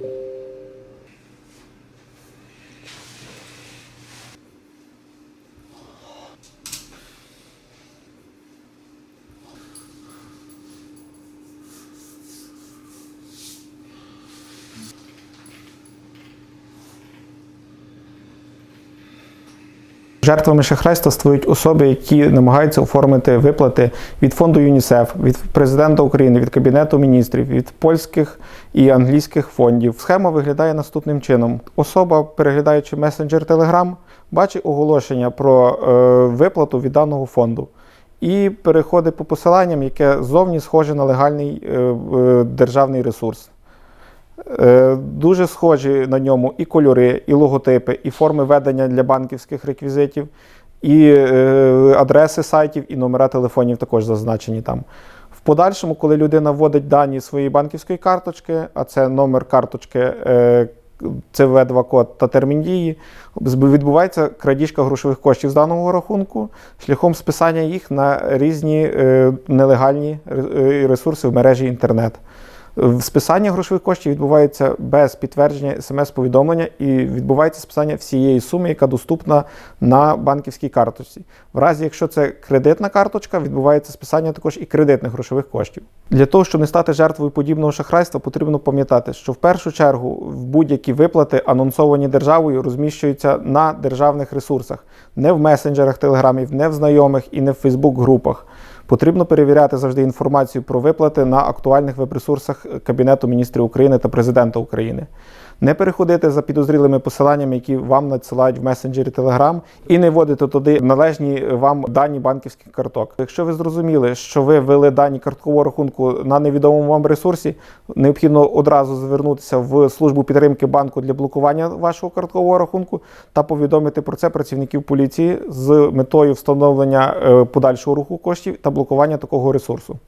Thank you. Жертвами шахрайства стають особи, які намагаються оформити виплати від фонду ЮНІСЕФ, від президента України, від Кабінету міністрів, від польських і англійських фондів. Схема виглядає наступним чином: особа, переглядаючи месенджер Telegram, бачить оголошення про е, виплату від даного фонду. І переходить по посиланням, яке зовні схоже на легальний е, е, державний ресурс. Е, Дуже схожі на ньому і кольори, і логотипи, і форми ведення для банківських реквізитів, і е, адреси сайтів, і номера телефонів також зазначені там. В подальшому, коли людина вводить дані своєї банківської карточки, а це номер карточки, е, ЦВ2 код та термін дії, відбувається крадіжка грошових коштів з даного рахунку шляхом списання їх на різні нелегальні ресурси в мережі інтернет. В Списання грошових коштів відбувається без підтвердження смс-повідомлення і відбувається списання всієї суми, яка доступна на банківській карточці. В разі, якщо це кредитна карточка, відбувається списання також і кредитних грошових коштів. Для того, щоб не стати жертвою подібного шахрайства, потрібно пам'ятати, що в першу чергу в будь-які виплати, анонсовані державою, розміщуються на державних ресурсах, не в месенджерах телеграмів, не в знайомих і не в Фейсбук-групах. Потрібно перевіряти завжди інформацію про виплати на актуальних веб-ресурсах Кабінету міністрів України та Президента України. Не переходити за підозрілими посиланнями, які вам надсилають в месенджері Telegram, і не вводити туди належні вам дані банківських карток. Якщо ви зрозуміли, що ви ввели дані карткового рахунку на невідомому вам ресурсі, необхідно одразу звернутися в службу підтримки банку для блокування вашого карткового рахунку та повідомити про це працівників поліції з метою встановлення е, подальшого руху коштів та блокування такого ресурсу.